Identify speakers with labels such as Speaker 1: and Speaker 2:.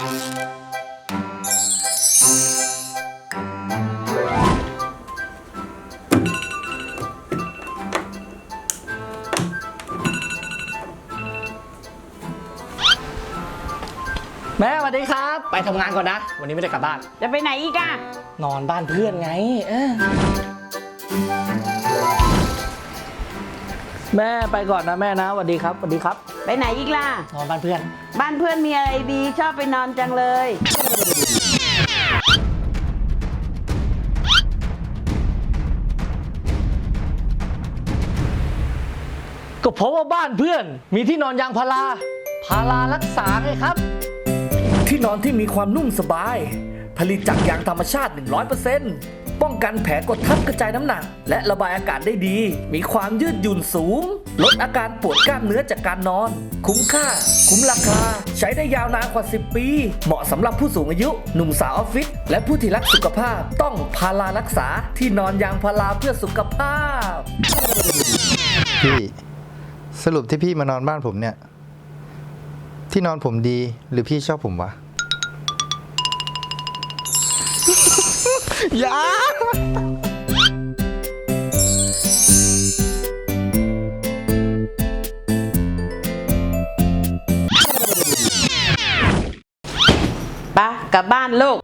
Speaker 1: แม่สวัสดีครับ ไปทำงานก่อนนะ วันนี้ไม่ได้กลับบ้าน
Speaker 2: จะไปไหนอีกอะ
Speaker 1: นอนบ้านเพื่อนไง เออแม่ไปก่อนนะแม่นะสวัสดีครับสวัสดีครับ
Speaker 2: ไปไหนอีกล่ะ
Speaker 1: นอนบ้านเพื่อน
Speaker 2: บ้านเพื่อนมีอะไรดีชอบไปนอนจังเลย
Speaker 1: ก็เพราะว่าบ้านเพื่อนมีที่นอนยางพาราพารารักษาไงครับ
Speaker 3: ที่นอนที่มีความนุ่มสบาย ผลิตจากยางธรรมชาติ 100%ป้องกันแผลกดทับกระจายน้ำหนัก และระบายอากาศได้ดี มีความยืดหยุ่นสูง ลดอาการปวดกล้ามเนื้อจากการนอน คุ้มค่า คุ้มราคา ใช้ได้ยาวนานกว่า 10 ปี เหมาะสำหรับผู้สูงอายุ หนุ่มสาวออฟฟิศและผู้ที่รักสุขภาพ ต้องพารารักษาที่นอนยางพาราเพื่อสุขภาพ
Speaker 4: พี่สรุปที่พี่มานอนบ้านผมเนี่ย ที่นอนผมดีหรือพี่ชอบผมวะย่า
Speaker 2: ปะกลับบ้านลูก